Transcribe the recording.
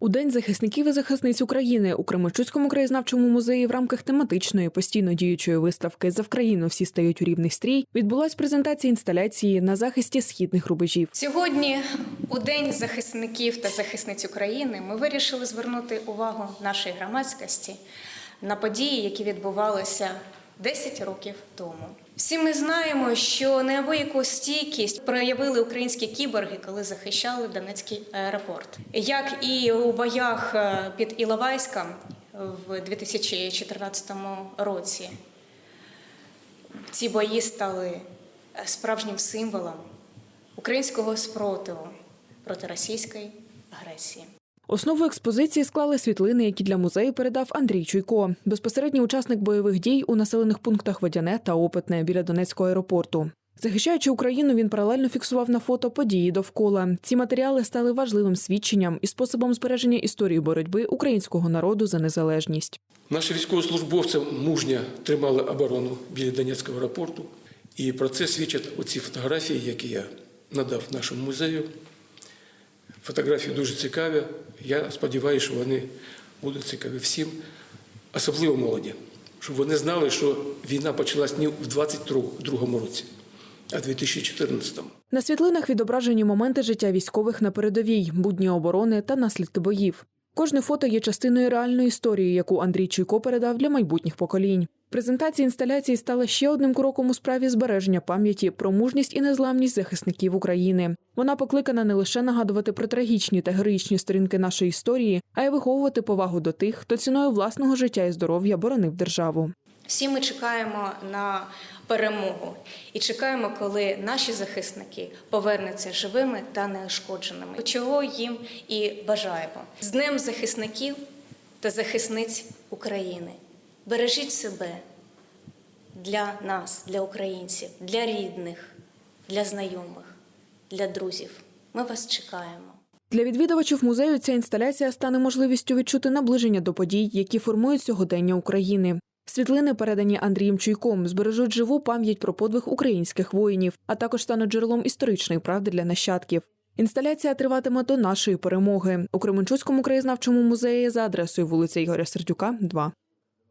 У День захисників і захисниць України у Кременчуцькому краєзнавчому музеї в рамках тематичної постійно діючої виставки За Вкраїну всі стають у рівний стрій відбулась презентація інсталяції на захисті східних рубежів. Сьогодні, у День захисників та захисниць України, ми вирішили звернути увагу нашої громадськості на події, які відбувалися 10 років тому. Всі ми знаємо, що неабияку стійкість проявили українські кіборги, коли захищали Донецький аеропорт. Як і у боях е, під Іловайськом в 2014 році, ці бої стали справжнім символом українського спротиву проти російської агресії. Основу експозиції склали світлини, які для музею передав Андрій Чуйко, безпосередній учасник бойових дій у населених пунктах Водяне та Опитне біля Донецького аеропорту. Захищаючи Україну, він паралельно фіксував на фото події довкола. Ці матеріали стали важливим свідченням і способом збереження історії боротьби українського народу за незалежність. Наші військовослужбовці мужньо тримали оборону біля Донецького аеропорту. І про це свідчать оці фотографії, які я надав нашому музею. Фотографії дуже цікаві. Я сподіваюся, що вони будуть цікаві всім, особливо молоді, щоб вони знали, що війна почалась не в 22-му році, а в 2014-му. На світлинах відображені моменти життя військових на передовій, будні оборони та наслідки боїв. Кожне фото є частиною реальної історії, яку Андрій Чуйко передав для майбутніх поколінь. Презентація інсталяції стала ще одним кроком у справі збереження пам'яті про мужність і незламність захисників України. Вона покликана не лише нагадувати про трагічні та героїчні сторінки нашої історії, а й виховувати повагу до тих, хто ціною власного життя і здоров'я боронив державу. Всі ми чекаємо на перемогу і чекаємо, коли наші захисники повернуться живими та неушкодженими. Чого їм і бажаємо. З Днем захисників та захисниць України. Бережіть себе для нас, для українців, для рідних, для знайомих, для друзів. Ми вас чекаємо. Для відвідувачів музею ця інсталяція стане можливістю відчути наближення до подій, які формують сьогодення України. Світлини, передані Андрієм Чуйком, збережуть живу пам'ять про подвиг українських воїнів, а також стануть джерелом історичної правди для нащадків. Інсталяція триватиме до нашої перемоги у Кременчуцькому краєзнавчому музеї за адресою вулиця Ігоря Сердюка, 2.